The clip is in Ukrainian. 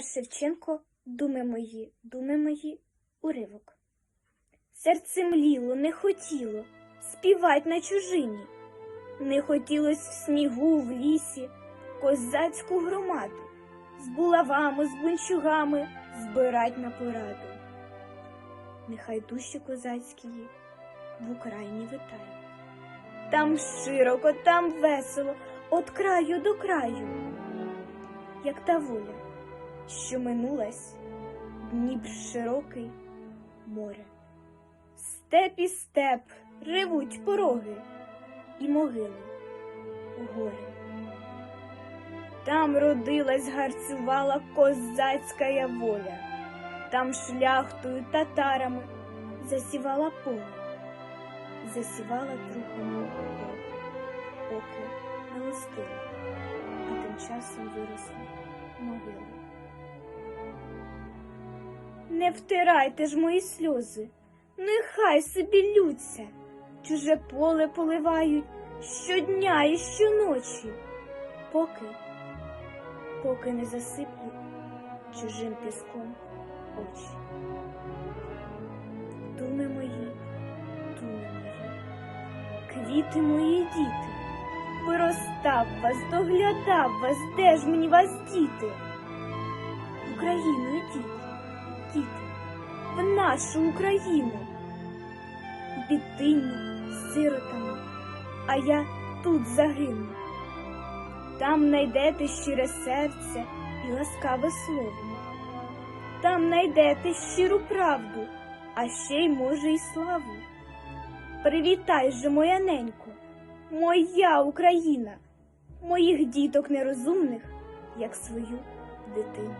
Шевченко, думи мої, думи мої, уривок. Серце мліло, не хотіло співать на чужині. Не хотілось в снігу, в лісі, козацьку громаду з булавами, з бунчугами збирать на пораду. Нехай душі козацькі в Україні витають. Там широко, там весело, от краю до краю, як та воля, що минулась, Дніпр широкий море. Степ і степ ревуть пороги і могили у гори. Там родилась, гарцювала козацька воля, там шляхтою татарами засівала поле, засівала трупами поки не листила, а тим часом виросли могили. Не втирайте ж мої сльози, нехай собі лються, чуже поле поливають щодня і щоночі, поки, поки не засиплю чужим піском очі. Думи мої, думи мої, квіти мої діти, виростав вас, доглядав вас, де ж мені вас діти? В Україну йдіть, в нашу Україну, бідині, з сиротами, а я тут загину. Там найдете щире серце і ласкаве слово. Там найдете щиру правду, а ще й може й славу. Привітай же, моя ненько, моя Україна, моїх діток нерозумних, як свою дитину.